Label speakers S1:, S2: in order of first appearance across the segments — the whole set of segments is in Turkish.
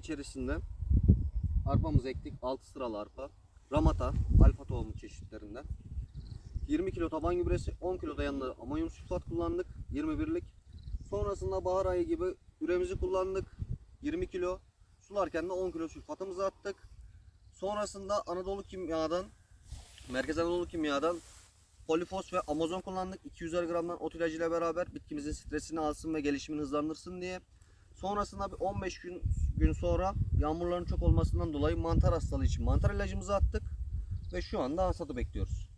S1: içerisinde arpamızı ektik. 6 sıralı arpa. Ramata, alfa tohumu çeşitlerinden. 20 kilo taban gübresi, 10 kilo da yanında amonyum sülfat kullandık. 21'lik. Sonrasında bahar ayı gibi üremizi kullandık. 20 kilo. Sularken de 10 kilo sülfatımızı attık. Sonrasında Anadolu Kimya'dan, Merkez Anadolu Kimya'dan Polifos ve Amazon kullandık. 200'er gramdan ot ilacıyla beraber bitkimizin stresini alsın ve gelişimini hızlandırsın diye. Sonrasında bir 15 gün gün sonra yağmurların çok olmasından dolayı mantar hastalığı için mantar ilacımızı attık ve şu anda hasadı bekliyoruz.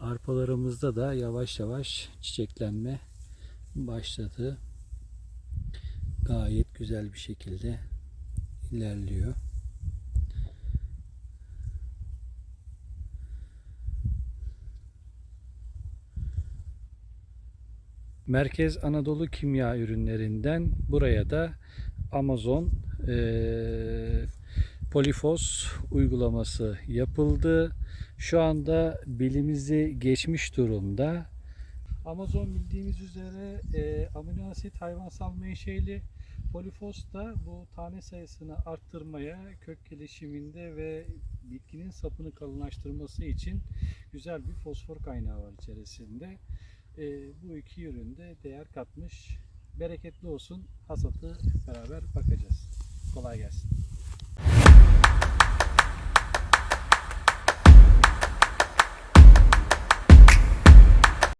S2: Arpalarımızda da yavaş yavaş çiçeklenme başladı. Gayet güzel bir şekilde ilerliyor. Merkez Anadolu Kimya Ürünlerinden buraya da Amazon eee Polifos uygulaması yapıldı. Şu anda bilimizi geçmiş durumda. Amazon bildiğimiz üzere e, amino asit hayvansal menşeli polifos da bu tane sayısını arttırmaya, kök gelişiminde ve bitkinin sapını kalınlaştırması için güzel bir fosfor kaynağı var içerisinde. E, bu iki üründe değer katmış. Bereketli olsun. Hasatı beraber bakacağız. Kolay gelsin.